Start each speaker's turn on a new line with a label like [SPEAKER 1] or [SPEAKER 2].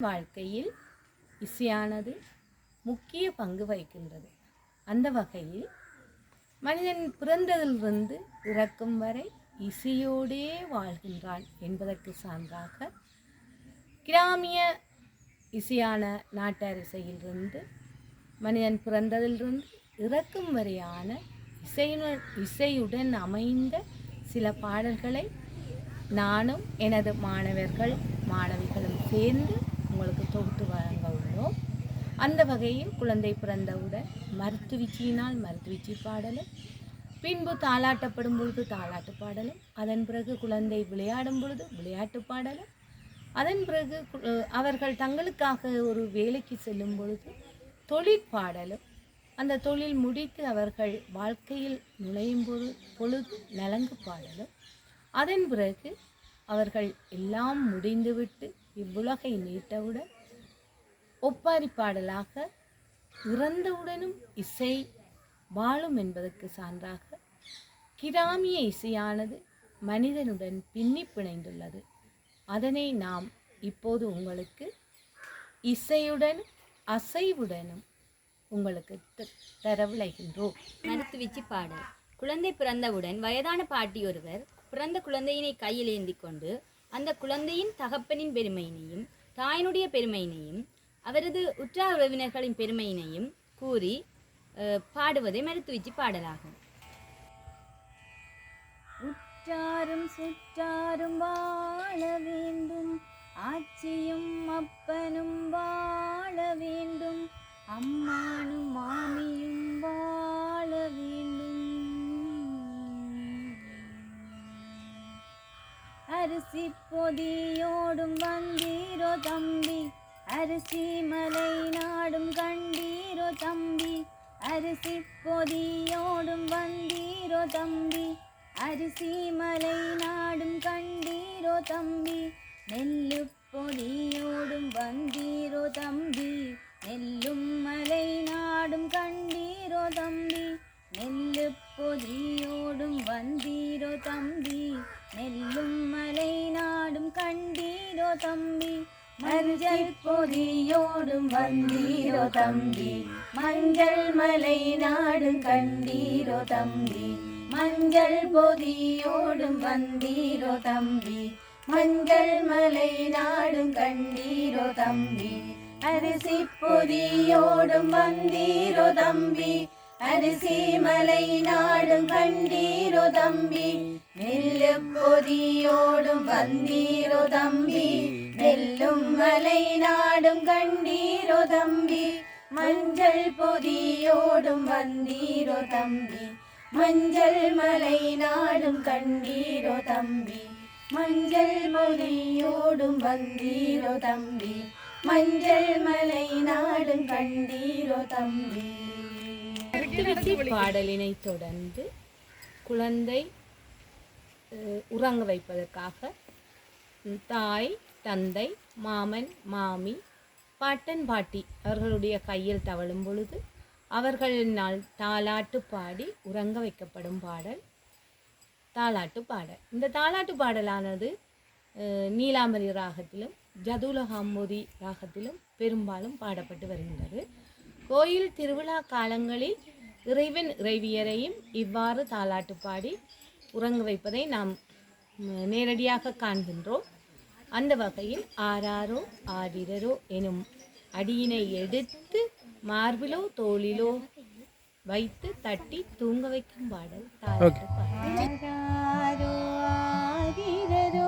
[SPEAKER 1] வாழ்க்கையில் இசையானது முக்கிய பங்கு வகிக்கின்றது. அந்த வகையில் மனிதன் பிறந்ததிலிருந்து இறக்கும் வரை இசையோடே வாழ்கின்றான் என்பதற்கு சான்றாக கிராமிய இசையான நாட்டார் இசையிலிருந்து மனிதன் பிறந்ததிலிருந்து இறக்கும் வரையான இசையுடன் இசையுடன் அமைந்த சில பாடல்களை நானும் எனது மாணவர்கள் மாணவிகளும் சேர்ந்து தொகுத்து வழங்க உள்ளோம் அந்த வகையில் குழந்தை பிறந்தவுடன் மருத்துவச்சியினால் மருத்துவச்சி பாடலும் பின்பு தாளாட்டப்படும் பொழுது தாளாட்டு பாடலும் அதன் பிறகு குழந்தை விளையாடும் பொழுது விளையாட்டு பாடலும் அதன் பிறகு அவர்கள் தங்களுக்காக ஒரு வேலைக்கு செல்லும் பொழுது தொழிற்பாடலும் அந்த தொழில் முடித்து அவர்கள் வாழ்க்கையில் நுழையும் பொழுது பொழுது நலங்கு பாடலும் அதன் பிறகு அவர்கள் எல்லாம் முடிந்துவிட்டு இவ்வுலகை நீட்டவுடன் ஒப்பாரி பாடலாக இறந்தவுடனும் இசை வாழும் என்பதற்கு சான்றாக கிராமிய இசையானது மனிதனுடன் பின்னி பிணைந்துள்ளது. அதனை நாம் இப்போது உங்களுக்கு இசையுடன் அசைவுடனும் உங்களுக்கு த- தர விளைகின்றோம்
[SPEAKER 2] மருத்துவிச்சி பாடல். குழந்தை பிறந்தவுடன் வயதான பாட்டி ஒருவர் பிறந்த குழந்தையினை கையில் ஏந்தி கொண்டு அந்த குழந்தையின் தகப்பனின் பெருமையினையும் தாயினுடைய பெருமையினையும் அவரது உற்றார் உறவினர்களின் பெருமையினையும் கூறி பாடுவதை பாடுவதே மருத்துவிச்சி பாடலாகும். உற்றாரும் சுற்றாரும் வாழ வேண்டும் ஆச்சியும் அப்பனும் வாழ வேண்டும் அம்மானும் மாமியும் வாழ வேண்டும். அரிசி பொதியோடும் வந்தீரோ தம்பி அரிசி மலை நாடும் கண்டீரோ தம்பி. அரிசி பொதியோடும் வந்தீரோ தம்பி. அரிசி மலை நாடும் கண்டீரோ தம்பி. நெல்லு பொதியோடும் வந்தீரோ தம்பி. நெல்லும் மலை நாடும் கண்டீரோ தம்பி. நெல்லு பொதியோடும் வந்தீரோ தம்பி. நெல்லும் மலை நாடும் கண்டீரோ தம்பி. மஞ்சள் பொதியோடும் வந்தீரோ தம்பி. மஞ்சள் மலை நாடும் கண்டீரோ தம்பி. மஞ்சள் பொதியோடும் வந்தீரோ தம்பி. மஞ்சள் மலை நாடும் கண்டீரோ தம்பி. அரிசி பொதியோடும் வந்தீரோ தம்பி. அரிசி மலை நாடும் கண்டீரோ தம்பி. நெல்லு பொதியோடும் வந்தீரோ தம்பி. நெல்லும் மலை நாடும் கண்டீரோ தம்பி. மஞ்சள் பொதியோடும் வந்தீரோ தம்பி. மஞ்சள் மலை நாடும் கண்டீரோ தம்பி. மஞ்சள் பொதியோடும் வந்தீரோ தம்பி. மஞ்சள் மலை நாடும் கண்டீரோ தம்பி.
[SPEAKER 1] பாடலினை தொடர்ந்து குழந்தை உறங்க வைப்பதற்காக தாய் தந்தை மாமன் மாமி பாட்டன் பாட்டி அவர்களுடைய கையில் தவழும் பொழுது அவர்களினால் தாலாட்டு பாடி உறங்க வைக்கப்படும் பாடல் தாலாட்டு பாடல். இந்த தாலாட்டு பாடலானது நீலாம்பரி ராகத்திலும் ஜதுலகாம்பூரி ராகத்திலும் பெரும்பாலும் பாடப்பட்டு வருகின்றது. கோயில் திருவிழா காலங்களில் இறைவன் இறைவியரையும் இவ்வாறு தாலாட்டு பாடி உறங்க வைப்பதை நாம் நேரடியாக காண்கின்றோம். அந்த வகையில் ஆராரோ ஆதிரரோ எனும் அடியினை எடுத்து மார்பிலோ தோளிலோ வைத்து தட்டி தூங்க வைக்கும் பாடல் ஆராரோ ஆதிரரோ